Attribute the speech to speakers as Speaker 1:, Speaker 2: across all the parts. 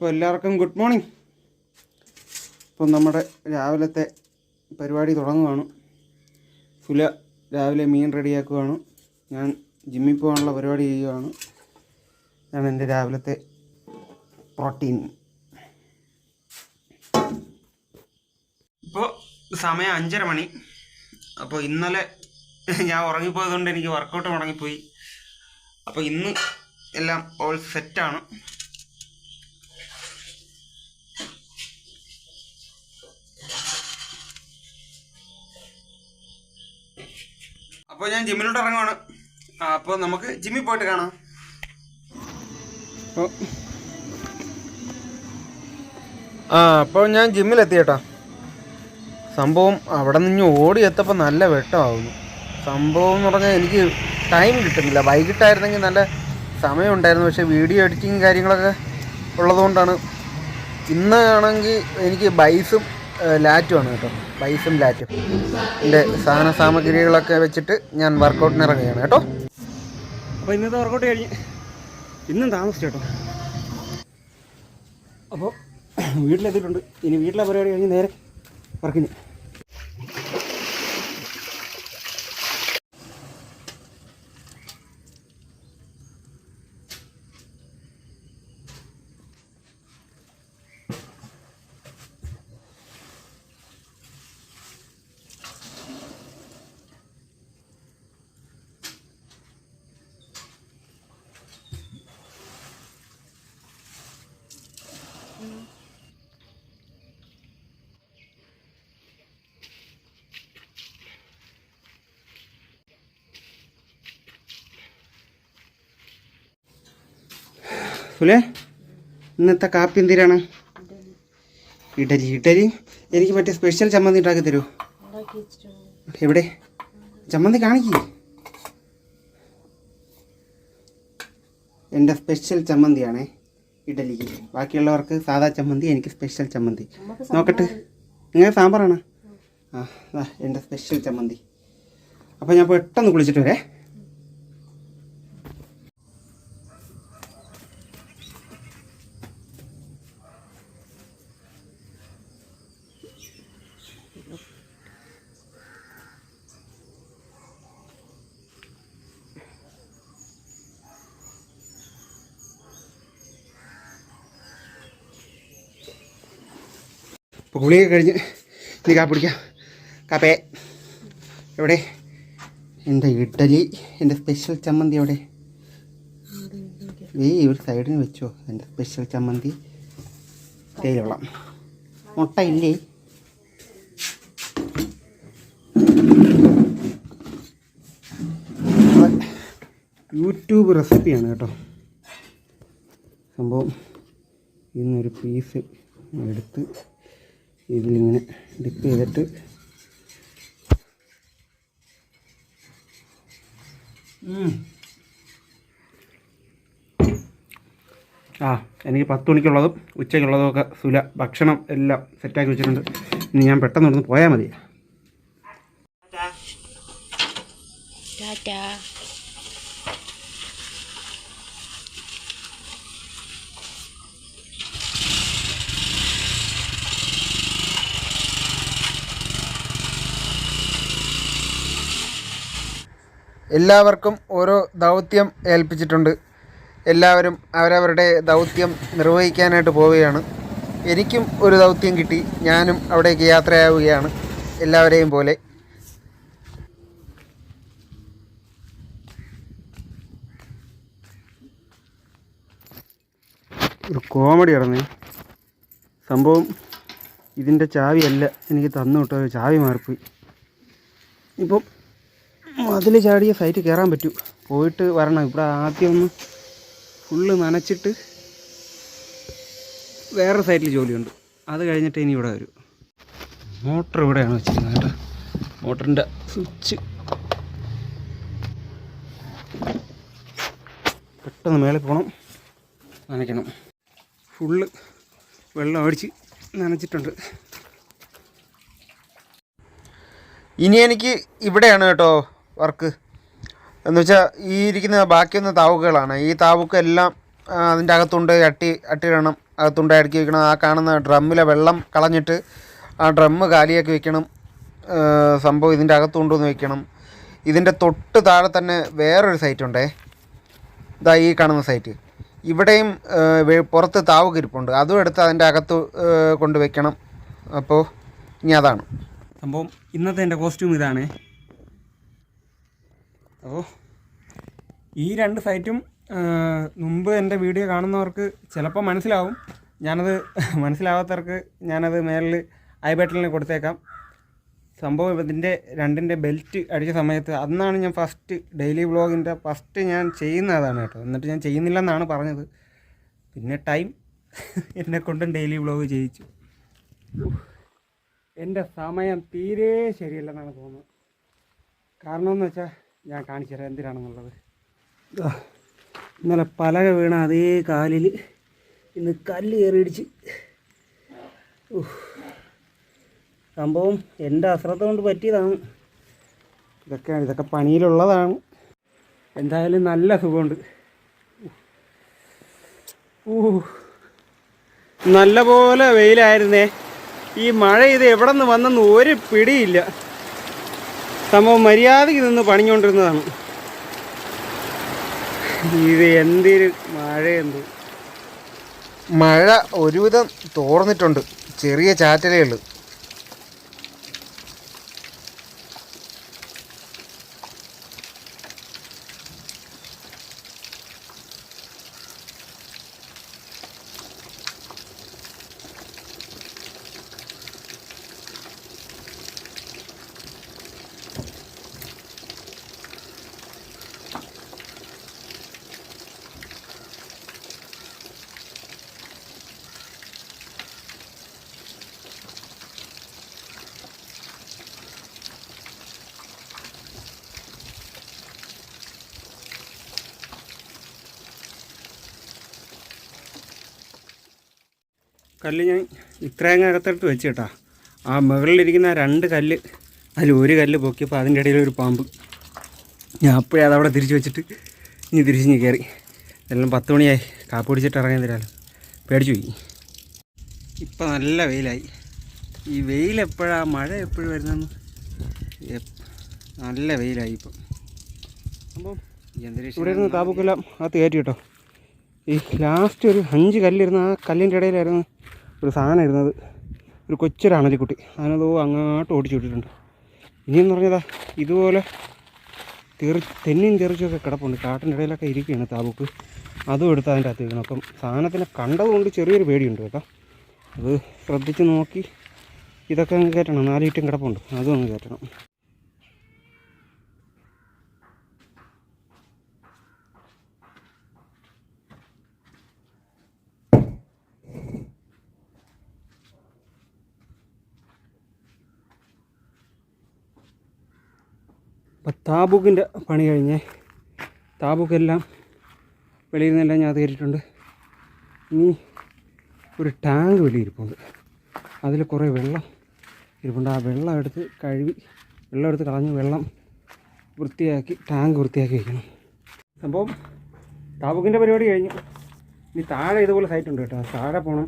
Speaker 1: അപ്പോൾ എല്ലാവർക്കും good morning. ഇപ്പം നമ്മുടെ രാവിലത്തെ പരിപാടി തുടങ്ങുകയാണ് സുല രാവിലെ മീൻ റെഡിയാക്കുകയാണ് ഞാൻ ജിമ്മിൽ പോകാനുള്ള പരിപാടി ചെയ്യുകയാണ് ഇതാണ് എന്റെ രാവിലത്തെ പ്രോട്ടീൻ. ഇപ്പോൾ സമയം അഞ്ചര മണി. അപ്പോൾ ഇന്നലെ ഞാൻ ഉറങ്ങിപ്പോയതുകൊണ്ട് എനിക്ക് വർക്കൗട്ട് മുടങ്ങിപ്പോയി അപ്പോൾ ഇന്ന് എല്ലാം ഓൾ സെറ്റാണ് അപ്പോൾ ഞാൻ ജിമ്മിലോട്ട് ഇറങ്ങുവാണ്. അപ്പോൾ നമുക്ക് ജിമ്മിൽ പോയിട്ട് കാണാം. ആ അപ്പോൾ ഞാൻ ജിമ്മിലെത്തി കേട്ടോ സംഭവം അവിടെ നിന്ന് ഓടി എത്തപ്പോൾ നല്ല വെട്ടമാകുന്നു സംഭവം എന്ന് പറഞ്ഞാൽ എനിക്ക് ടൈം കിട്ടുന്നില്ല. വൈകിട്ടായിരുന്നെങ്കിൽ നല്ല സമയമുണ്ടായിരുന്നു. പക്ഷേ വീഡിയോ എഡിറ്റിങ് കാര്യങ്ങളൊക്കെ ഉള്ളതുകൊണ്ടാണ്. ഇന്നാണെങ്കിൽ എനിക്ക് ബൈസും ലാറ്റുമാണ് കേട്ടോ. ബൈസും ലാറ്റും. എന്റെ സാധന സാമഗ്രികളൊക്കെ വെച്ചിട്ട് ഞാൻ വർക്കൗട്ടിന് ഇറങ്ങുകയാണ് കേട്ടോ. അപ്പോൾ ഇന്നത്തെ വർക്കൗട്ട് കഴിഞ്ഞ് ഇന്നും താമസിച്ചു കേട്ടോ? അപ്പോൾ വീട്ടിലെത്തിയിട്ടുണ്ട്. ഇനി വീട്ടിലെ പരിപാടി കഴിഞ്ഞ് നേരെ വർക്കിന് സുലേ ഇന്നത്തെ കാപ്പി എന്തിനാണ്? ഇഡലി ഇഡലി. എനിക്ക് മറ്റേ സ്പെഷ്യൽ ചമ്മന്തി ഉണ്ടാക്കി തരൂ. എവിടെ? ചമ്മന്തി കാണിക്കേ. എന്റെ സ്പെഷ്യൽ ചമ്മന്തിയാണേ ഇഡലിക്ക് ബാക്കിയുള്ളവർക്ക് സാധാ ചമ്മന്തി എനിക്ക് സ്പെഷ്യൽ ചമ്മന്തി. നോക്കട്ട്. നിങ്ങൾ സാമ്പാറാണ്. ആ എന്റെ സ്പെഷ്യൽ ചമ്മന്തി. അപ്പോൾ ഞാൻ പെട്ടെന്ന് കുളിച്ചിട്ട് വരേ. ഇപ്പോൾ ഗുളിക കഴിഞ്ഞ് നീ കാപ്പി പിടിക്കാം കാപ്പേ. എവിടെ? എന്റെ ഇഡലി എന്റെ സ്പെഷ്യൽ ചമ്മന്തി എവിടെ? ഈ ഒരു സൈഡിന് വെച്ചോ. എന്റെ സ്പെഷ്യൽ ചമ്മന്തി. തേയിലവെള്ളം. മുട്ട ഇല്ലേ? യൂട്യൂബ് റെസിപ്പിയാണ് കേട്ടോ. സംഭവം ഇന്നൊരു പീസ് എടുത്ത് ഇതിലിങ്ങനെ ഡിപ്പ് ചെയ്തിട്ട് ഉം. ആ എനിക്ക് പത്ത് മണിക്കുള്ളതും ഉച്ചയ്ക്കുള്ളതും ഒക്കെ സുല ഭക്ഷണം എല്ലാം സെറ്റാക്കി വെച്ചിട്ടുണ്ട്. ഇനി ഞാൻ പെട്ടെന്ന് ഇവിടുന്ന് പോയാൽ മതി.
Speaker 2: ടാറ്റാ
Speaker 1: എല്ലാവർക്കും ഓരോ ദൗത്യം ഏൽപ്പിച്ചിട്ടുണ്ട്. എല്ലാവരും അവരവരുടെ ദൗത്യം നിർവഹിക്കാനായിട്ട് പോവുകയാണ്. എനിക്കും ഒരു ദൗത്യം കിട്ടി. ഞാനും അവിടേക്ക് യാത്രയാവുകയാണ് എല്ലാവരെയും പോലെ. ഒരു കോമഡി നടന്നേ സംഭവം. ഇതിന്റെ ചാവിയല്ല എനിക്ക് തന്നു വിട്ട ചാവി മാറിപ്പോയി. ഇപ്പം മതിൽ ചാടിയ സൈറ്റ് കയറാൻ പറ്റൂ. പോയിട്ട് വരണം. ഇവിടെ ആദ്യം ഒന്ന് ഫുള്ള് നനച്ചിട്ട് വേറെ സൈറ്റിൽ ജോലിയുണ്ട്. അത് കഴിഞ്ഞിട്ട് ഇനി ഇവിടെ വരൂ. മോട്ടർ ഇവിടെയാണ് വെച്ചിരിക്കുന്നത് കേട്ടോ. മോട്ടറിന്റെ സ്വിച്ച്. പെട്ടെന്ന് മേളിൽ പോകണം നനയ്ക്കണം. ഫുള്ള് വെള്ളം അടിച്ച് നനച്ചിട്ടുണ്ട്. ഇനി എനിക്ക് ഇവിടെയാണ് കേട്ടോ. വർക്ക്. എന്ന് വെച്ചാൽ ഈ ഇരിക്കുന്ന ബാക്കിയൊന്ന് താവുകളാണ് ഈ താവുക്കെല്ലാം അതിന്റെ അകത്തുണ്ട് അട്ടി അട്ടിയിടണം
Speaker 3: അകത്തുണ്ട് അടുക്കി വെക്കണം. ആ കാണുന്ന ഡ്രമ്മിലെ വെള്ളം കളഞ്ഞിട്ട് ആ ഡ്രമ്മ് കാലിയാക്കി വെക്കണം. സംഭവം ഇതിന്റെ അകത്തുണ്ടെന്ന് വെക്കണം. ഇതിന്റെ തൊട്ട് താഴെ തന്നെ വേറൊരു ഉണ്ടേ ഇതാ ഈ കാണുന്ന സൈറ്റ്. ഇവിടെയും പുറത്ത് താവ് കിരിപ്പുണ്ട്. അതും എടുത്ത് അതിന്റെ അകത്ത് കൊണ്ട് വെക്കണം. അപ്പോൾ ഇനി അതാണ്.
Speaker 1: സംഭവം ഇന്നത്തെ എന്റെ കോസ്റ്റ്യൂം ഇതാണ്. അപ്പോൾ ഈ രണ്ട് സൈറ്റും മുമ്പ് എന്റെ വീഡിയോ കാണുന്നവർക്ക് ചിലപ്പോൾ മനസ്സിലാവും. ഞാനത് മനസ്സിലാവാത്തവർക്ക് ഞാനത് മേളിൽ ഐ ബട്ടണിൽ കൊടുത്തേക്കാം. സംഭവം ഇതിന്റെ രണ്ടിന്റെ ബെൽറ്റ് അടിച്ച സമയത്ത് അന്നാണ് ഞാൻ ഫസ്റ്റ് ഡെയിലി വ്ളോഗിന്റെ ഫസ്റ്റ് ഞാൻ ചെയ്യുന്ന അതാണ് കേട്ടോ. എന്നിട്ട് ഞാൻ ചെയ്യുന്നില്ലെന്നാണ് പറഞ്ഞത്. പിന്നെ ടൈം എന്നെ കൊണ്ടും ഡെയിലി വ്ളോഗ് ചെയ്യിച്ചു. എന്റെ സമയം തീരെ ശരിയല്ലെന്നാണ് തോന്നുന്നത്. കാരണം എന്ന് വെച്ചാൽ ഞാൻ കാണിച്ചു തരാം എന്തിനാണെന്നുള്ളത് ഇന്നലെ പലക വീണ അതേ കാലിൽ ഇന്ന് കല്ല് കയറിയിടിച്ച്. സംഭവം എന്റെ അശ്രദ്ധ കൊണ്ട് പറ്റിയതാണ്. ഇതൊക്കെയാണ് ഇതൊക്കെ പണിയിലുള്ളതാണ്. എന്തായാലും നല്ല സുഖമുണ്ട്. ഊ നല്ല പോലെ വെയിലായിരുന്നേ. ഈ മഴ ഇത് എവിടെ നിന്ന് വന്നെന്ന് ഒരു പിടിയില്ല. സംഭവം മര്യാദയ്ക്ക് നിന്ന് പണിഞ്ഞുകൊണ്ടിരുന്നതാണ്. ഇത് എന്തൊരു മഴയെന്തോ
Speaker 3: മഴ ഒരുവിധം തോർന്നിട്ടുണ്ട്. ചെറിയ ചാറ്റലേ ഉള്ളൂ.
Speaker 1: കല്ല് ഞാൻ ഇത്രയും അകത്തിട്ട് വെച്ച് കേട്ടാ ആ മുകളിലിരിക്കുന്ന രണ്ട് കല്ല് അതിൽ ഒരു കല്ല് പൊക്കിയപ്പോൾ അതിന്റെ ഇടയിൽ ഒരു പാമ്പ്. ഞാൻ അപ്പോഴേ അതവിടെ തിരിച്ച് വെച്ചിട്ട് ഇനി തിരിച്ച് ഇനി കയറി. എല്ലാം പത്ത് മണിയായി. കാപ്പ് പിടിച്ചിട്ട് ഇറങ്ങാൻ തരാമല്ലോ പേടിച്ചു പോയി. ഇപ്പം നല്ല വെയിലായി. ഈ വെയിൽ എപ്പോഴാണ് മഴ എപ്പോഴും വരുന്നതെന്ന്? നല്ല വെയിലായി ഇപ്പം. അപ്പം ഇവിടെ ഇരുന്ന് താപക്കെല്ലാം അകത്ത് കയറ്റി കേട്ടോ. ഈ ലാസ്റ്റ് ഒരു അഞ്ച് കല്ലിരുന്ന ആ കല്ലിന്റെ ഇടയിലായിരുന്നു. ഒരു സാധനം ഇരുന്നത്. ഒരു കൊച്ചൊരു അണലിക്കുട്ടി. അതിനതോ അങ്ങോട്ട് ഓടിച്ചു വിട്ടിട്ടുണ്ട്. ഇനിയെന്ന് പറഞ്ഞതാ ഇതുപോലെ തെറി തെന്നിയും തെറിച്ചൊക്കെ കിടപ്പുണ്ട്. കാട്ടിന്റെ ഇടയിലൊക്കെ ഇരിക്കുകയാണ് താബുക്ക് അതും എടുത്ത് അതിന്റെ അകത്ത് വീണം അപ്പം സാധനത്തിനെ കണ്ടതുകൊണ്ട് ചെറിയൊരു പേടിയുണ്ട് കേട്ടോ. അത് ശ്രദ്ധിച്ച് നോക്കി ഇതൊക്കെ അങ്ങ് കയറ്റണം. നാലിറ്റും കിടപ്പുണ്ട്. അതും അങ്ങ് കയറ്റണം. അപ്പം താബൂക്കിന്റെ പണി കഴിഞ്ഞേ താബൂക്കെല്ലാം വെളിയിൽ നിന്നെല്ലാം ഞാൻ കയറിയിട്ടുണ്ട്. ഇനി ഒരു ടാങ്ക് വെളിയിരിപ്പുണ്ട് അതിൽ കുറേ വെള്ളം ഇരിപ്പുണ്ട്. ആ വെള്ളം എടുത്ത് കഴുകി വെള്ളം എടുത്ത് കളഞ്ഞ് വെള്ളം വൃത്തിയാക്കി ടാങ്ക് വൃത്തിയാക്കി വയ്ക്കണം സംഭവം താബൂക്കിന്റെ പരിപാടി കഴിഞ്ഞു. ഇനി താഴെ ഇതുപോലെ സൈറ്റ് ഉണ്ട് കേട്ടോ. താഴെ പോകണം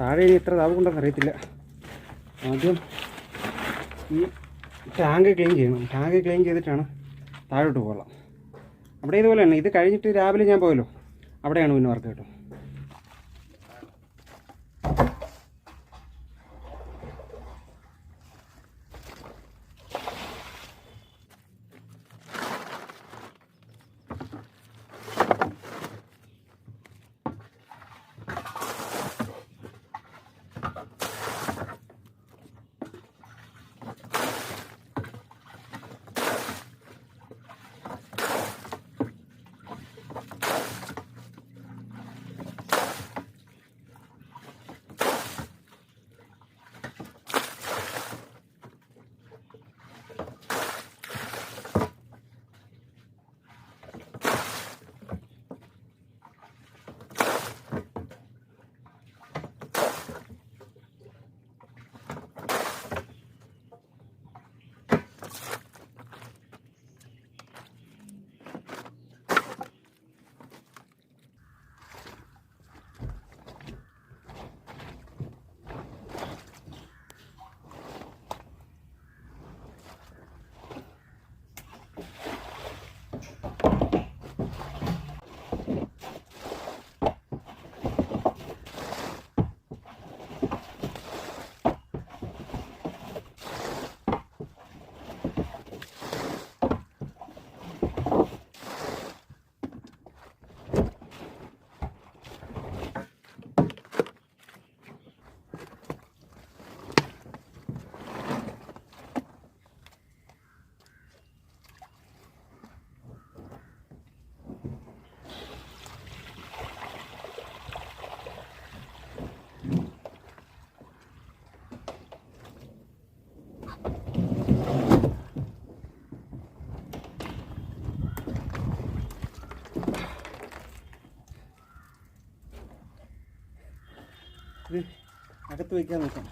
Speaker 1: താഴെ ഇനി എത്ര താബൂക്കുണ്ടെന്ന് അറിയത്തില്ല. ആദ്യം ഈ ടാങ്ക് ക്ലീൻ ചെയ്യണം. ടാങ്ക് ക്ലീൻ ചെയ്തിട്ടാണ് താഴോട്ട് പോകണം അവിടെ ഇതുപോലെ തന്നെ ഇത് കഴിഞ്ഞിട്ട് രാവിലെ ഞാൻ പോയല്ലോ. അവിടെയാണ് പിന്നെ വർക്ക് കേട്ടോ. അകത്ത് വയ്ക്കാൻ നോക്കാം.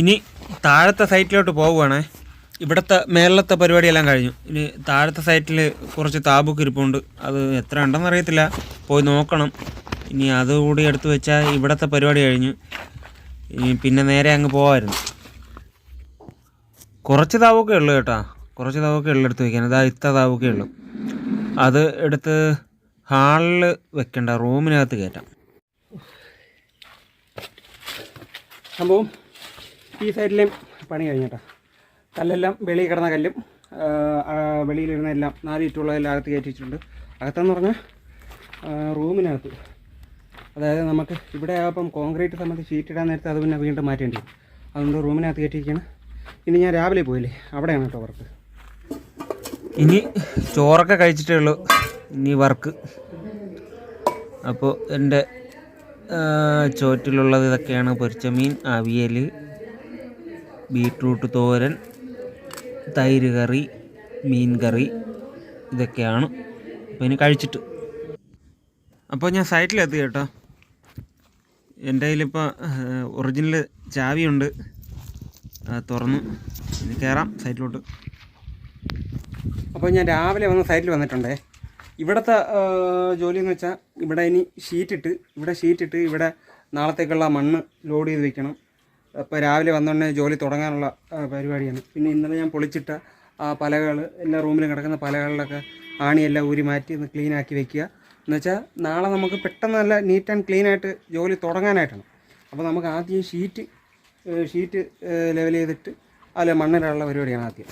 Speaker 3: ഇനി താഴത്തെ സൈറ്റിലോട്ട് പോവുകയാണ്. ഇവിടുത്തെ മേളത്തെ പരിപാടിയെല്ലാം കഴിഞ്ഞു. ഇനി താഴത്തെ സൈറ്റിൽ കുറച്ച് താബുക്ക് ഇരിപ്പുണ്ട്. അത് എത്ര ഉണ്ടെന്ന് അറിയത്തില്ല. പോയി നോക്കണം. ഇനി അതുകൂടി എടുത്തു വെച്ചാൽ ഇവിടുത്തെ പരിപാടി കഴിഞ്ഞു. ഇനി പിന്നെ നേരെ അങ്ങ് പോകാമായിരുന്നു കുറച്ച് താവൊക്കെ ഉള്ളു കേട്ടോ. കുറച്ച് താവൊക്കെ ഉള്ളു എടുത്ത് വെക്കാൻ. അതാ ഇത്ത താവൊക്കെ ഉള്ളു. അത് എടുത്ത് ഹാളിൽ വെക്കണ്ട. റൂമിനകത്ത് കയറ്റാം.
Speaker 1: സംഭവം ഈ സൈഡിലെയും പണി കഴിഞ്ഞിട്ടാ. കല്ലെല്ലാം വെളിയിൽ കിടന്ന കല്ലും വെളിയിലിരുന്ന എല്ലാം നാല് ചുറ്റുള്ളതെല്ലാം അകത്ത് കയറ്റിച്ചിട്ടുണ്ട് അകത്തെന്ന് പറഞ്ഞാൽ റൂമിനകത്ത്. അതായത് നമുക്ക് ഇവിടെ ആകുമ്പം കോൺക്രീറ്റ് സംബന്ധിച്ച് ഷീറ്റ് ഇടാൻ നേരത്തെ അത് പിന്നെ വീണ്ടും മാറ്റേണ്ടി വരും. അതുകൊണ്ട് റൂമിനകത്ത് കയറ്റിയിരിക്കുകയാണ്. ഇനി ഞാൻ രാവിലെ പോയില്ലേ? അവിടെയാണ് കേട്ടോ വർക്ക്
Speaker 3: ഇനി ചോറൊക്കെ കഴിച്ചിട്ടേ ഉള്ളൂ. ഇനി വർക്ക് അപ്പോൾ എന്റെ ചോറ്റിലുള്ളത് ഇതൊക്കെയാണ് പൊരിച്ച മീൻ അവിയൽ ബീട്രൂട്ട് തോരൻ തൈര് കറി മീൻ കറി ഇതൊക്കെയാണ് അപ്പോൾ ഇനി കഴിച്ചിട്ട്. അപ്പോൾ ഞാൻ സൈറ്റിലെത്തി കേട്ടോ. എന്റെ കയ്യിലിപ്പോൾ ഒറിജിനൽ ചാവിയുണ്ട്. തുറന്നു. ഇനി കയറാം സൈറ്റിലോട്ട്.
Speaker 1: അപ്പോൾ ഞാൻ രാവിലെ വന്ന് സൈറ്റിൽ വന്നിട്ടുണ്ടേ. ഇവിടുത്തെ ജോലി എന്ന് വെച്ചാൽ ഇവിടെ ഇനി ഷീറ്റിട്ട് ഇവിടെ ഷീറ്റിട്ട് ഇവിടെ നാളത്തേക്കുള്ള മണ്ണ് ലോഡ് ചെയ്ത് വെക്കണം. അപ്പോൾ രാവിലെ വന്നുകൊണ്ട് ജോലി തുടങ്ങാനുള്ള പരിപാടിയാണ്. പിന്നെ ഇന്നലെ ഞാൻ പൊളിച്ചിട്ട ആ പലകൾ എല്ലാ റൂമിലും കിടക്കുന്ന പലകളിലൊക്കെ ആണിയെല്ലാം ഊരി മാറ്റി ഒന്ന് ക്ലീൻ ആക്കി വെക്കുക. എന്ന് വെച്ചാൽ നാളെ നമുക്ക് പെട്ടെന്ന് നല്ല നീറ്റ് ആൻഡ് ക്ലീൻ ആയിട്ട് ജോലി തുടങ്ങാനായിട്ടാണ്. അപ്പോൾ നമുക്ക് ആദ്യം ഷീറ്റ് ഷീറ്റ് ലെവൽ ചെയ്തിട്ട് അതിൽ മണ്ണിലുള്ള പരിപാടിയാണ് ആദ്യം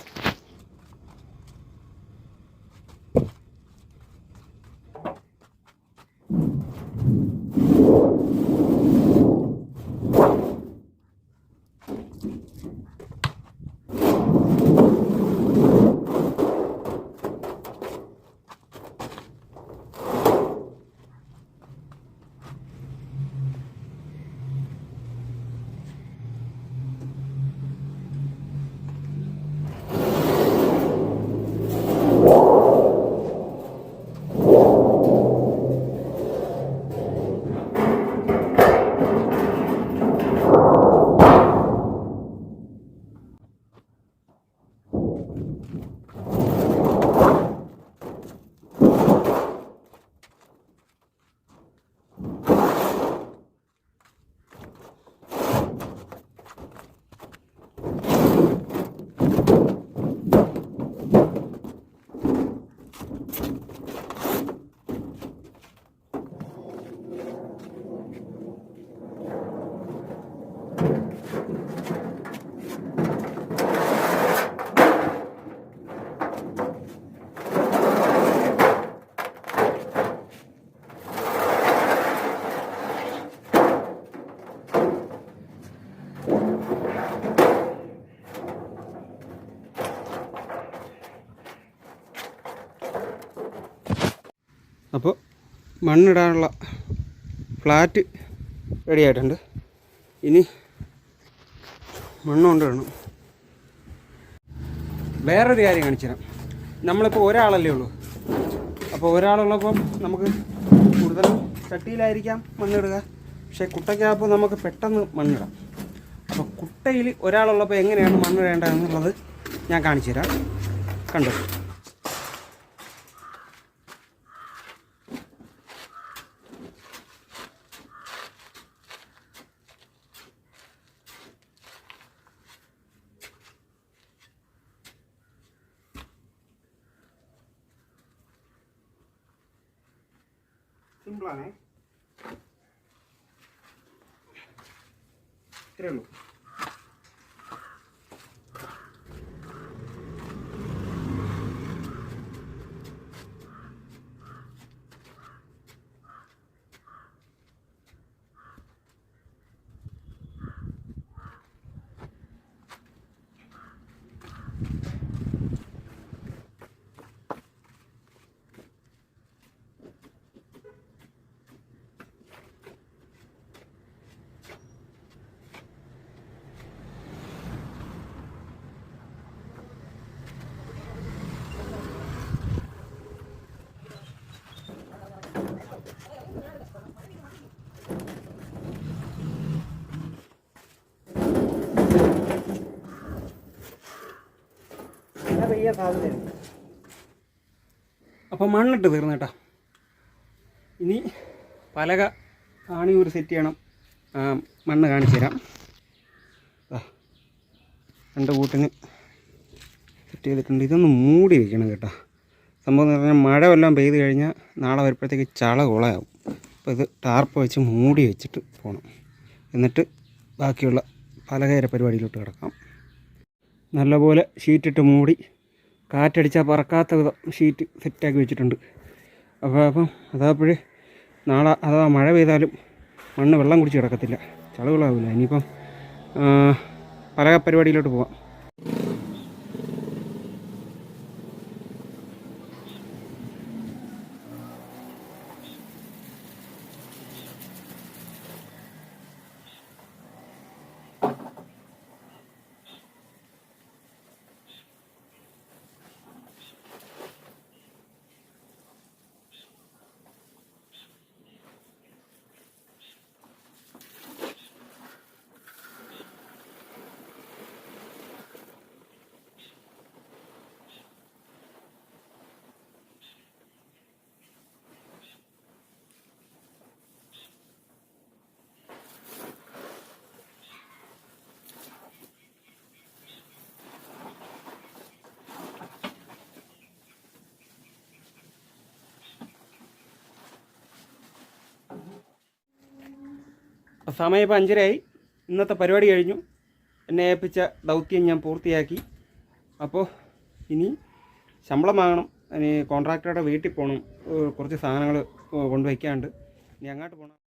Speaker 1: അപ്പോൾ മണ്ണിടാനുള്ള ഫ്ലാറ്റ് റെഡി ആയിട്ടുണ്ട് ഇനി മണ്ണ് കൊണ്ടുവരണം വേറൊരു കാര്യം കാണിച്ചു തരാം. നമ്മളിപ്പോൾ ഒരാളല്ലേ ഉള്ളൂ. അപ്പോൾ ഒരാളുള്ളപ്പം നമുക്ക് കൂടുതലും ചട്ടിയിലായിരിക്കാം മണ്ണിടുക. പക്ഷേ കുട്ടയ്ക്കാകുമ്പോൾ നമുക്ക് പെട്ടെന്ന് മണ്ണിടാം. അപ്പോൾ കുട്ടയിൽ ഒരാളുള്ളപ്പോൾ എങ്ങനെയാണ് മണ്ണിടേണ്ടതെന്നുള്ളത് ഞാൻ കാണിച്ചു തരാം. കണ്ടോ? സിമ്പിളാണേ ഇത്രയേ ഉള്ളൂ അപ്പം മണ്ണിട്ട് തീർന്നു കേട്ടോ. ഇനി പലക ആണിയൂർ സെറ്റ് ചെയ്യണം. മണ്ണ് കാണിച്ചു തരാം. രണ്ട് കൂട്ടിന് സെറ്റ് ചെയ്തിട്ടുണ്ട്. ഇതൊന്ന് മൂടി വെക്കണം കേട്ടോ. സംഭവം എന്ന് പറഞ്ഞാൽ മഴ വല്ലതും പെയ്ത് കഴിഞ്ഞാൽ നാളെ വരുമ്പോഴത്തേക്ക് ചള കുളയാവും. അപ്പോൾ ഇത് ടാർപ്പ് വെച്ച് മൂടി വെച്ചിട്ട് പോകണം എന്നിട്ട് ബാക്കിയുള്ള പലകര പരിപാടിയിലോട്ട് കിടക്കാം. നല്ലപോലെ ഷീറ്റിട്ട് മൂടി കാറ്റടിച്ചാൽ പറക്കാത്ത വിധം ഷീറ്റ് സെറ്റാക്കി വെച്ചിട്ടുണ്ട്. അപ്പോൾ അപ്പം അതാപ്പോഴേ നാളെ അതാ മഴ പെയ്താലും മണ്ണ് വെള്ളം കുടിച്ച് കിടക്കത്തില്ല. ചളവുകളാവില്ല ഇനിയിപ്പം പല പരിപാടിയിലോട്ട് പോവാം. സമയം ഇപ്പോൾ അഞ്ചരയായി. ഇന്നത്തെ പരിപാടി കഴിഞ്ഞു. എന്നെ ഏൽപ്പിച്ച ദൗത്യം ഞാൻ പൂർത്തിയാക്കി. അപ്പോൾ ഇനി ശമ്പളം വാങ്ങണം. ഇനി കോൺട്രാക്ടറുടെ വീട്ടിൽ പോകണം കുറച്ച് സാധനങ്ങൾ കൊണ്ടുവയ്ക്കാണ്ട് ഇനി അങ്ങോട്ട് പോകണം